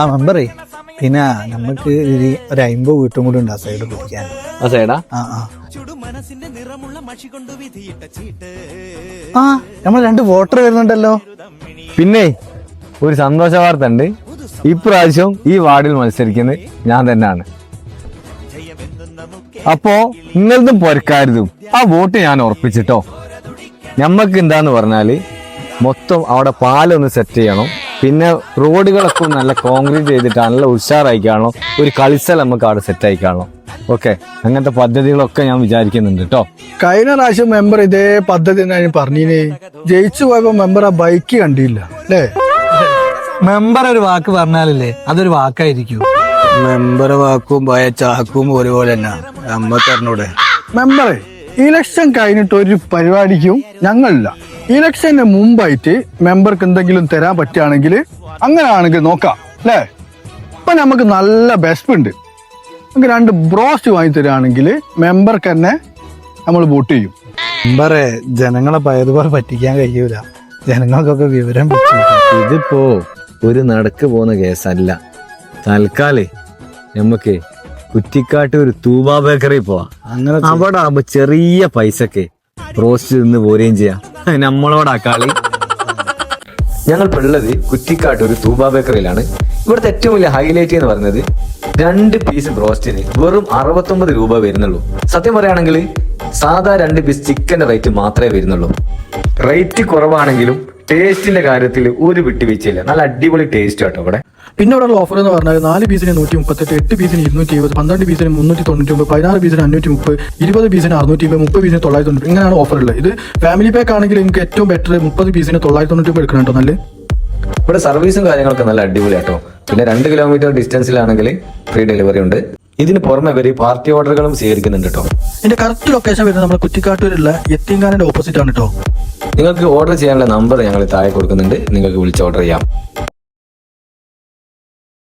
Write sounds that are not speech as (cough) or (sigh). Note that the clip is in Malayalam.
ആ മെമ്പറേ പിന്നെ നമുക്ക് ഒരു ഒരു അമ്പത് വീട്ടും കൂടി ഉണ്ട് ആ സൈഡ് പിടിക്കാൻ. ആ സൈഡാ ആ? ആ ആ. നമ്മൾ രണ്ട് വോട്ടർ വരുന്നുണ്ടല്ലോ. പിന്നെ ഒരു സന്തോഷ വാർത്ത ഉണ്ട്. ഇപ്രാവശ്യം ഈ വാർഡിൽ മത്സരിക്കുന്നത് ഞാൻ തന്നെയാണ്. അപ്പോ നിങ്ങളതും പൊരക്കാരുതും. ആ വോട്ട് ഞാൻ ഉറപ്പിച്ചിട്ടോ? ഞമ്മക്ക് എന്താന്ന് പറഞ്ഞാൽ മൊത്തം അവിടെ പാലൊന്ന് സെറ്റ് ചെയ്യണം. പിന്നെ റോഡുകളൊക്കെ നല്ല കോൺക്രീറ്റ് ചെയ്തിട്ട് നല്ല ഉഷാറായി കാണണം. ഒരു കളിസ്ഥലം നമുക്ക് അവിടെ സെറ്റ് ആയി കാണണം. ഓക്കെ അങ്ങനത്തെ പദ്ധതികളൊക്കെ ഞാൻ വിചാരിക്കുന്നുണ്ട് കേട്ടോ കഴിഞ്ഞ പ്രാവശ്യം മെമ്പർ ഇതേ പദ്ധതി പറഞ്ഞീന്. ജയിച്ചു പോയപ്പോ മെമ്പർ ആ ബൈക്ക് കണ്ടില്ല. അല്ലേ? മെമ്പർ ഒരു വാക്ക് പറഞ്ഞാലല്ലേ? അതൊരു വാക്കായിരിക്കും. മെമ്പർ വാക്കും പോയ ചാക്കും ഒരുപോലെ തന്നെ. നമ്മക്ക് അറിഞ്ഞൂടെ. മെമ്പറെ ഇലക്ഷൻ കഴിഞ്ഞിട്ട് ഒരു പരിപാടിക്കും ഞങ്ങളില്ല. ഇലക്ഷന് മുമ്പായിട്ട് മെമ്പർക്ക് എന്തെങ്കിലും തരാൻ പറ്റുകയാണെങ്കിൽ അങ്ങനെ ആണെങ്കിൽ നോക്കാം അല്ലേ? ഇപ്പൊ നമുക്ക് നല്ല ബെസ്റ്റ് ഉണ്ട്. നമുക്ക് രണ്ട് ബ്രോസ്റ്റ് വാങ്ങി തരികയാണെങ്കിൽ മെമ്പർക്ക് തന്നെ നമ്മൾ വോട്ട് ചെയ്യും. മെമ്പറെ ജനങ്ങളെ പയതുപോലെ പറ്റിക്കാൻ കഴിയൂല. ജനങ്ങൾക്കൊക്കെ വിവരം ഇതിപ്പോ ഒരു നടക്ക് പോകുന്ന കേസല്ല. തൽക്കാലേ നമുക്ക് കുറ്റിക്കാട്ട് ഒരു തൂബാ ബേക്കറി പോവാ. അങ്ങനെ അവിടെ ആകുമ്പോ ചെറിയ പൈസക്ക് റോസ്റ്റ് നിന്ന് പോരുകയും ചെയ്യാം. (laughs) നമ്മളോടാ കളി. ഞങ്ങൾ പിള്ളത് കുറ്റിക്കാട്ട് ഒരു തൂബ ബേക്കറിയിലാണ്. ഇവിടുത്തെ ഏറ്റവും വലിയ ഹൈലൈറ്റ് എന്ന് പറയുന്നത് രണ്ട് പീസ് ബ്രോസ്റ്റിന് വെറും അറുപത്തൊമ്പത് രൂപ വരുന്നുള്ളൂ. സത്യം പറയുകയാണെങ്കിൽ സാധാ രണ്ട് പീസ് ചിക്കന്റെ റേറ്റ് മാത്രമേ വരുന്നുള്ളൂ. റേറ്റ് കുറവാണെങ്കിലും ടേസ്റ്റിന്റെ കാര്യത്തിൽ ഒരു വിട്ടുവീഴ്ചയില്ല. നല്ല അടിപൊളി ടേസ്റ്റ് കേട്ടോ ഇവിടെ. പിന്നെ ഇവിടെ ഓഫർ എന്ന് പറഞ്ഞാൽ നാല് പീസിന് നൂറ്റി മുപ്പത്തെട്ട് എട്ട് പീസിന് ഇരുന്നൂറ്റി ഇരുപത് പന്ത്രണ്ട് പീസിന് മുന്നൂറ്റി തൊണ്ണൂറ്റി ഒമ്പത് പതിനാറ് പീസിന് അഞ്ഞൂറ്റി മുപ്പത് ഇരുപത് പീസിന് അറുന്നൂറ്റി ഇരുപത് മുപ്പത് പീസിന് തൊള്ളായിരത്തി തൊണ്ണൂറ്റി ഇങ്ങനെയാണ് ഓഫർ ഉള്ളത്. ഇത് ഫാമിലി പാക്ക് ആണെങ്കിൽ നിങ്ങൾക്ക് ഏറ്റവും ബെറ്റർ മുപ്പത് പീസിന് തൊള്ളായിരത്തി തൊണ്ണൂറ്റി ഒമ്പത് എടുക്കണം കേട്ടോ നല്ല ഇവിടെ സർവീസും കാര്യങ്ങളൊക്കെ നല്ല അടിപൊളി കേട്ടോ പിന്നെ രണ്ട് കിലോമീറ്റർ ഡിസ്റ്റൻസിലാണെങ്കിൽ ഫ്രീ ഡെലിവറി ഉണ്ട്. ഇതിന് പുറമെ വരെ പാർട്ടി ഓർഡറുകളും സ്വീകരിക്കുന്നുണ്ട് കേട്ടോ. ഇതിന്റെ കറക്റ്റ് ലൊക്കേഷൻ വരുന്നത് നമ്മുടെ കുറ്റിക്കാട്ടൂരുള്ള എത്തിങ്കാനന്റെ ഓപ്പോസിറ്റ് ആണ് കേട്ടോ. നിങ്ങൾക്ക് ഓർഡർ ചെയ്യാനുള്ള നമ്പർ ഞങ്ങൾ താഴെ കൊടുക്കുന്നുണ്ട്. നിങ്ങൾക്ക് വിളിച്ച് ഓർഡർ ചെയ്യാം.